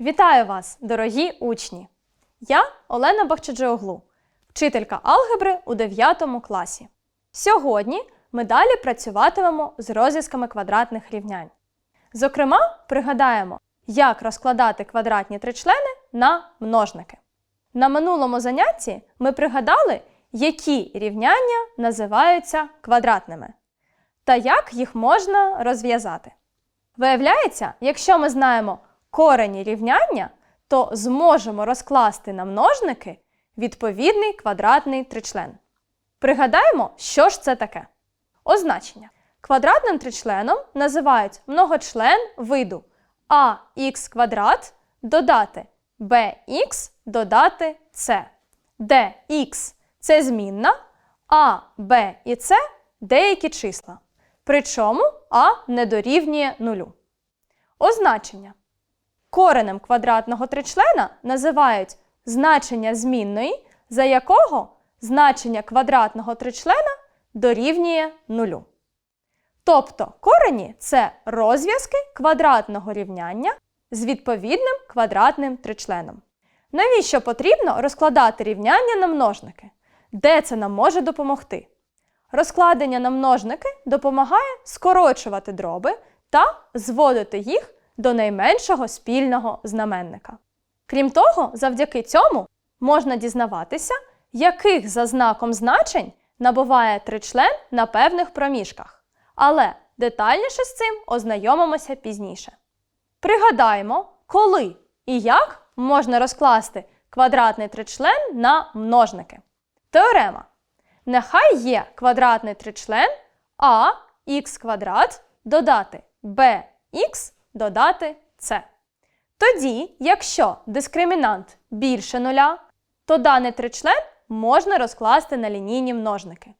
Вітаю вас, дорогі учні! Я Олена Бахчаджиоглу, вчителька алгебри у 9 класі. Сьогодні ми далі працюватимемо з розв'язками квадратних рівнянь. Зокрема, пригадаємо, як розкладати квадратні тричлени на множники. На минулому занятті ми пригадали, які рівняння називаються квадратними та як їх можна розв'язати. Виявляється, якщо ми знаємо корені рівняння, то зможемо розкласти на множники відповідний квадратний тричлен. Пригадаємо, що ж це таке. Означення. Квадратним тричленом називають многочлен виду ax квадрат додати bx додати c, де x це змінна, а b і c деякі числа. Причому а не дорівнює нулю. Означення. Коренем квадратного тричлена називають значення змінної, за якого значення квадратного тричлена дорівнює нулю. Тобто корені це розв'язки квадратного рівняння з відповідним квадратним тричленом. Навіщо потрібно розкладати рівняння на множники? Де це нам може допомогти? Розкладення на множники допомагає скорочувати дроби та зводити їх до найменшого спільного знаменника. Крім того, завдяки цьому можна дізнаватися, яких за знаком значень набуває тричлен на певних проміжках. Але детальніше з цим ознайомимося пізніше. Пригадаємо, коли і як можна розкласти квадратний тричлен на множники. Теорема. Нехай є квадратний тричлен а х квадрат додати bx додати c. Тоді, якщо дискримінант більше нуля, то даний тричлен можна розкласти на лінійні множники.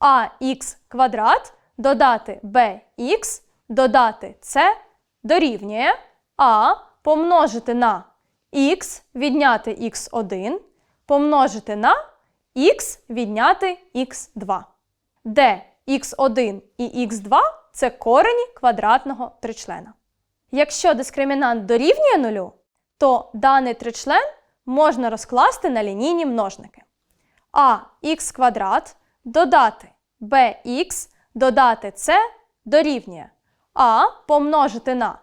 ax квадрат додати bx додати c дорівнює а помножити на х відняти х1 помножити на х відняти х2, де х1 і х2 це корені квадратного тричлена. Якщо дискримінант дорівнює нулю, то даний тричлен можна розкласти на лінійні множники. А х квадрат додати bx додати c дорівнює а помножити на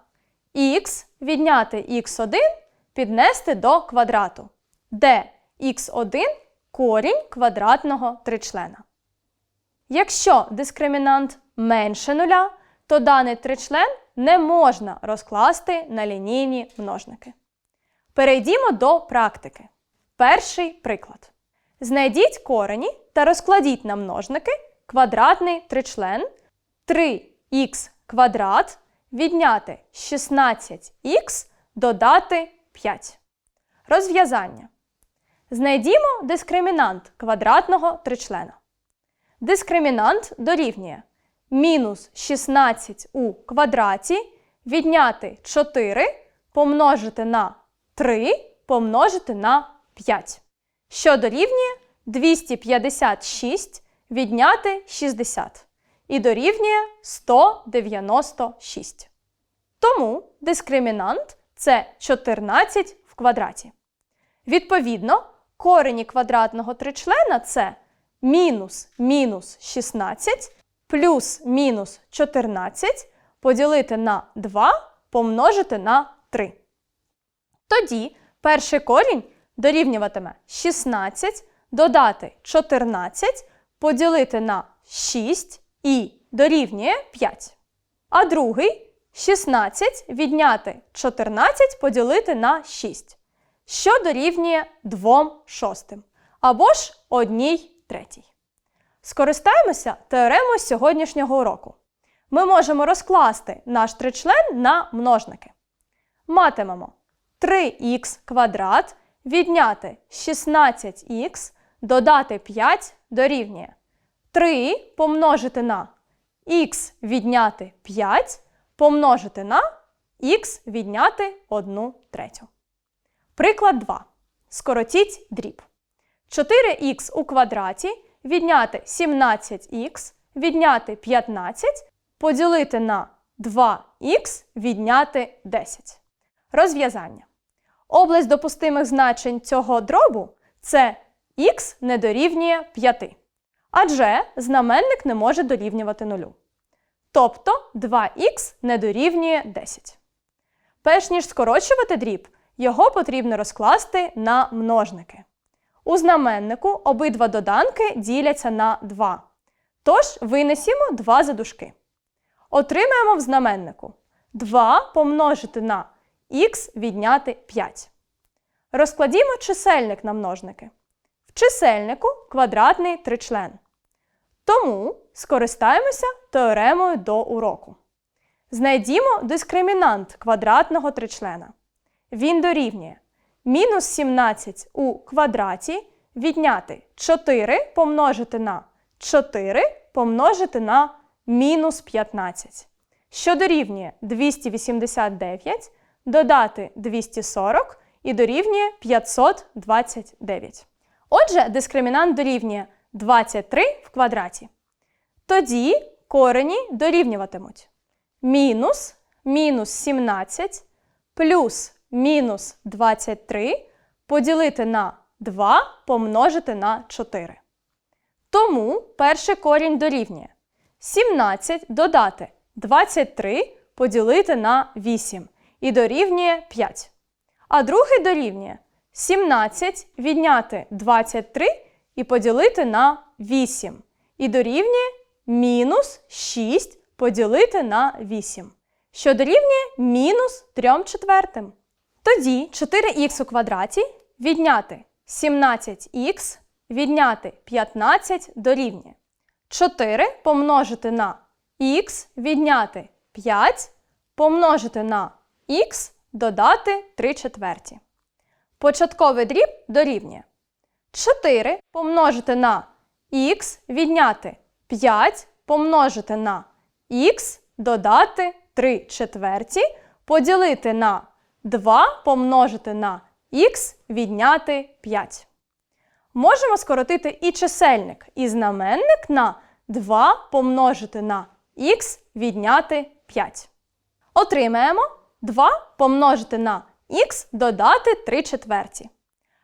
х відняти х1 піднести до квадрату, де х1 корінь квадратного тричлена. Якщо дискримінант менше нуля, то даний тричлен не можна розкласти на лінійні множники. Перейдімо до практики. Перший приклад. Знайдіть корені та розкладіть на множники квадратний тричлен 3х квадрат відняти 16х додати 5. Розв'язання. Знайдімо дискримінант квадратного тричлена. Дискримінант дорівнює мінус 16 у квадраті відняти 4 помножити на 3 помножити на 5, що дорівнює 256 відняти 60 і дорівнює 196. Тому дискримінант це 14 в квадраті. Відповідно, корені квадратного тричлена це мінус мінус 16 плюс мінус 14 поділити на 2 помножити на 3. Тоді перший корінь дорівнюватиме 16 додати 14 поділити на 6 і дорівнює 5. А другий 16 відняти 14 поділити на 6, що дорівнює 2 шостим або ж 1 третій. Скористаємося теоремою сьогоднішнього уроку. Ми можемо розкласти наш тричлен на множники. Матимемо 3х квадрат відняти 16х додати 5 дорівнює 3 помножити на х відняти 5 помножити на х відняти 1 третю. Приклад 2. Скоротіть дріб. 4х у квадраті відняти 17х відняти 15 поділити на 2х відняти 10. Розв'язання. Область допустимих значень цього дробу це х не дорівнює 5. Адже знаменник не може дорівнювати нулю. Тобто 2х не дорівнює 10. Перш ніж скорочувати дріб, його потрібно розкласти на множники. У знаменнику обидва доданки діляться на 2. Тож винесімо 2 за дужки. Отримаємо в знаменнику 2 помножити на х відняти 5. Розкладімо чисельник на множники. В чисельнику квадратний тричлен. Тому скористаємося теоремою до уроку. Знайдімо дискримінант квадратного тричлена. Він дорівнює мінус 17 у квадраті відняти 4 помножити на 4 помножити на мінус 15, що дорівнює 289, додати 240 і дорівнює 529. Отже, дискримінант дорівнює 23 в квадраті. Тоді корені дорівнюватимуть мінус мінус 17 плюс мінус 23 поділити на 2 помножити на 4. Тому перший корінь дорівнює 17 додати 23 поділити на 8 і дорівнює 5. А другий дорівнює 17 відняти 23 і поділити на 8. І дорівнює мінус 6 поділити на 8, що дорівнює мінус 3 четвертим. Тоді 4х у квадраті відняти 17х відняти 15 дорівнює 4 помножити на х відняти 5 помножити на х додати 3 четверті. Початковий дріб дорівнює 4 помножити на х відняти 5 помножити на х додати 3 четверті поділити на 2 помножити на х відняти 5. Можемо скоротити і чисельник, і знаменник на 2 помножити на х відняти 5. Отримаємо 2 помножити на х додати 3 четверті.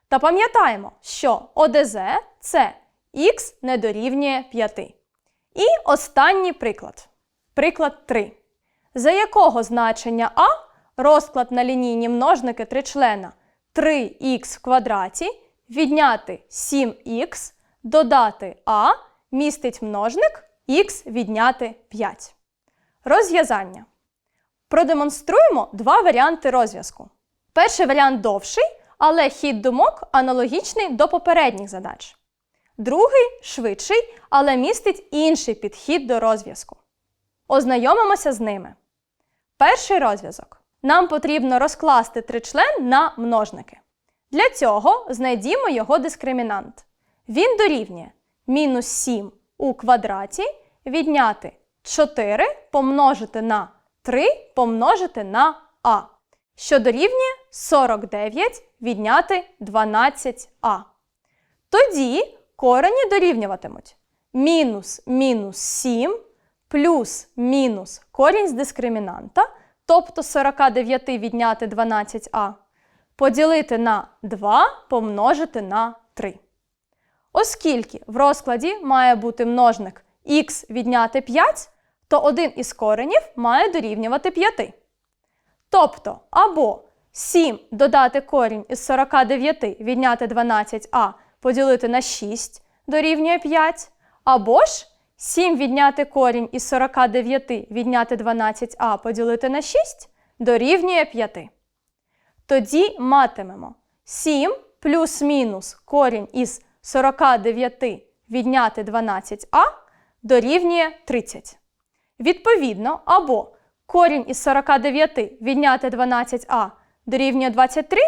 Та пам'ятаємо, що ОДЗ це х не дорівнює 5. І останній приклад. Приклад 3. За якого значення а розклад на лінійні множники тричлена 3х в квадраті відняти 7х, додати а містить множник х відняти 5. Розв'язання. Продемонструємо два варіанти розв'язку. Перший варіант довший, але хід думок аналогічний до попередніх задач. Другий швидший, але містить інший підхід до розв'язку. Ознайомимося з ними. Перший розв'язок. Нам потрібно розкласти тричлен на множники. Для цього знайдімо його дискримінант. Він дорівнює мінус 7 у квадраті відняти 4 помножити на 3 помножити на а, що дорівнює 49 відняти 12а. Тоді корені дорівнюватимуть мінус мінус 7 плюс мінус корінь з дискримінанта, тобто 49 відняти 12а, поділити на 2 помножити на 3. Оскільки в розкладі має бути множник х відняти 5, то один із коренів має дорівнювати 5. Тобто, або 7 додати корінь із 49 відняти 12а поділити на 6 дорівнює 5, або ж 7 відняти корінь із 49 відняти 12а поділити на 6 дорівнює 5. Тоді матимемо 7 плюс-мінус корінь із 49 відняти 12а дорівнює 30. Відповідно, або корінь із 49 відняти 12а дорівнює 23,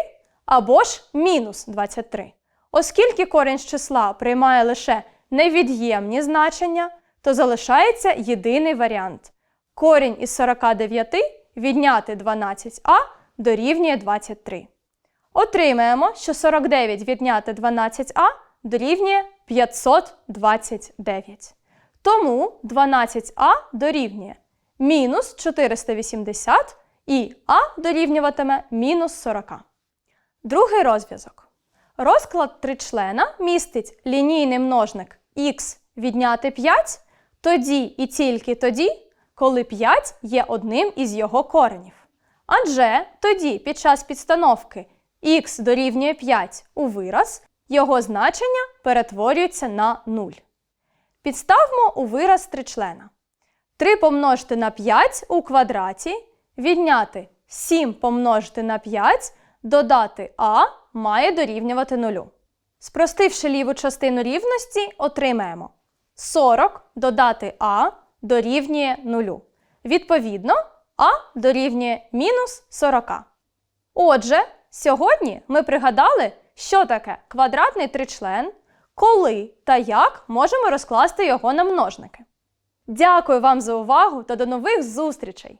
або ж мінус 23. Оскільки корінь з числа приймає лише невід'ємні значення, то залишається єдиний варіант. Корінь із 49 відняти 12а дорівнює 23. Отримаємо, що 49 відняти 12а дорівнює 529. Тому 12а дорівнює мінус 480 і а дорівнюватиме мінус 40. Другий розв'язок. Розклад тричлена містить лінійний множник х відняти 5 тоді і тільки тоді, коли 5 є одним із його коренів. Адже тоді під час підстановки х дорівнює 5 у вираз, його значення перетворюється на 0. Підставмо у вираз тричлена. 3 помножити на 5 у квадраті, відняти 7 помножити на 5, додати а має дорівнювати 0. Спростивши ліву частину рівності, отримаємо 40 додати а дорівнює 0. Відповідно, а дорівнює мінус 40. Отже, сьогодні ми пригадали, що таке квадратний тричлен, коли та як можемо розкласти його на множники. Дякую вам за увагу та до нових зустрічей!